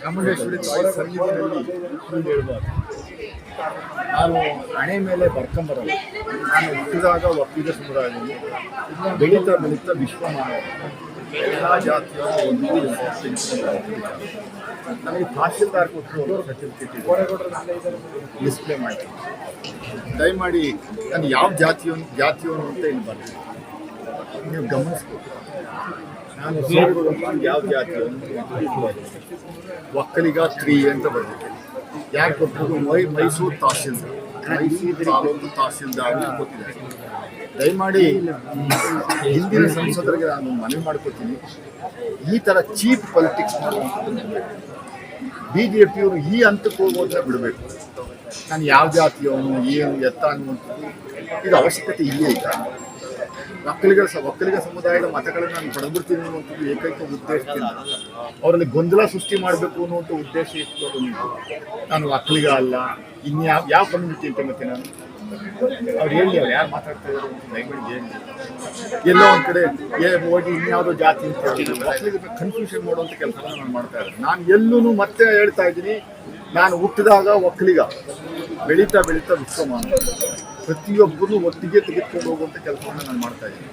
ಚಾಮುಂಡೇಶ್ವರಿ ತಾಯಿ ಸನ್ನಿಧಿಯಲ್ಲಿ ಹೇಳ್ಬಾರ್ದು. ನಾನು ಹಣೆ ಮೇಲೆ ಬರ್ಕೊಂಬರಲ್ಲ. ನಾನು ಹುಟ್ಟಿದಾಗ ಒಪ್ಪಿದ ಸಮುದಾಯದಲ್ಲಿ ಬೆಳೀತಾ ಬೆಳೀತಾ ವಿಶ್ವ ಮಾನವ ಎಲ್ಲ ಜಾತಿಯ ನನಗೆ ತಹಶೀಲ್ದಾರ್ ಕೊಟ್ಟರು ಸರ್ಟಿಫಿಕೇಟ್ ಡಿಸ್ಪ್ಲೇ ಮಾಡಿ. ದಯಮಾಡಿ ನಾನು ಯಾವ ಜಾತಿಯವನು ಜಾತಿಯವನು ಅಂತ ಇಲ್ಲಿ ಬರ್ತೀನಿ ನೀವು ಗಮನಿಸ್ಬೇಕು. ಯಾವ ಜಾತಿಯವನು ಒಕ್ಕಲಿಗ, ಸ್ತ್ರೀ ಅಂತ ಬರ್ಬೇಕು ಯಾಕೆ ಕೊಟ್ಟರು ಮೈ ಮೈಸೂರು ತಹಶೀಲ್ದಾರ್. ಮೈಸೂರು ತಾಲೂಕು ತಹಶೀಲ್ದಾರ್ ಅಂತ ಕೊಟ್ಟಿದ್ದಾರೆ ದಯಮಾಡಿ ಹಿಂದಿನ ಸಂಸದರಿಗೆ ನಾನು ಮನವಿ ಮಾಡ್ಕೊತೀನಿ. ಈ ಥರ ಚೀಪ್ ಪಾಲಿಟಿಕ್ಸ್ ಬಿ ಜೆ ಪಿಯವರು ಈ ಹಂತಕ್ಕೆ ಹೋಗೋದನ್ನ ಬಿಡಬೇಕು. ನಾನು ಯಾವ ಜಾತಿಯವನು, ಏನು, ಎತ್ತ ಅನ್ನುವಂಥದ್ದು ಇದು ಅವಶ್ಯಕತೆ ಇಲ್ಲೇ ಇಲ್ಲ ಒಕ್ಕಲಿಗರ ಸ ಒಕ್ಕಲಿಗ ಸಮುದಾಯದ ಮತಗಳನ್ನು ನಾನು ಪಡೆದ್ಬಿಡ್ತೀನಿ ಅನ್ನುವಂಥದ್ದು ಏಕೈಕ ಉದ್ದೇಶದಿಂದ ಅವರಲ್ಲಿ ಗೊಂದಲ ಸೃಷ್ಟಿ ಮಾಡಬೇಕು ಅನ್ನುವಂಥ ಉದ್ದೇಶ ಇಟ್ಕೊಂಡು ನಾನು ಒಕ್ಕಲಿಗ ಅಲ್ಲ. ಇನ್ಯಾವ ಯಾವ ಕಮ್ಯುನಿಟಿ ಅಂತ ಮತ್ತೆ ನಾನು? ಅವ್ರು ಹೇಳಿ, ಅವ್ರು ಯಾರು ಮಾತಾಡ್ತಾ ಇದ್ದಾರೆ ದಯಮಾಡಿ ಹೇಳಿ. ಎಲ್ಲೋ ಒಂದು ಕಡೆ ಏ ಹೋಗಿ ಇನ್ಯಾವುದೋ ಜಾತಿ ಅಂತ ಮಕ್ಕಳಿಗೆ ಕನ್ಫ್ಯೂಷನ್ ಮಾಡುವಂಥ ಕೆಲಸವನ್ನು ನಾನು ಮಾಡ್ತಾ ಇದ್ದೀನಿ. ನಾನು ಎಲ್ಲೂ ಮತ್ತೆ ಹೇಳ್ತಾ ಇದ್ದೀನಿ, ನಾನು ಹುಟ್ಟಿದಾಗ ಒಕ್ಕಲಿಗ. ಬೆಳೀತಾ ಬೆಳೀತಾ ವಿಶ್ವಮಾನ. ಪ್ರತಿಯೊಬ್ಬರು ಒಟ್ಟಿಗೆ ತೆಗೆದುಕೊಂಡು ಹೋಗುವಂಥ ಕೆಲಸವನ್ನು ನಾನು ಮಾಡ್ತಾ ಇದ್ದೀನಿ.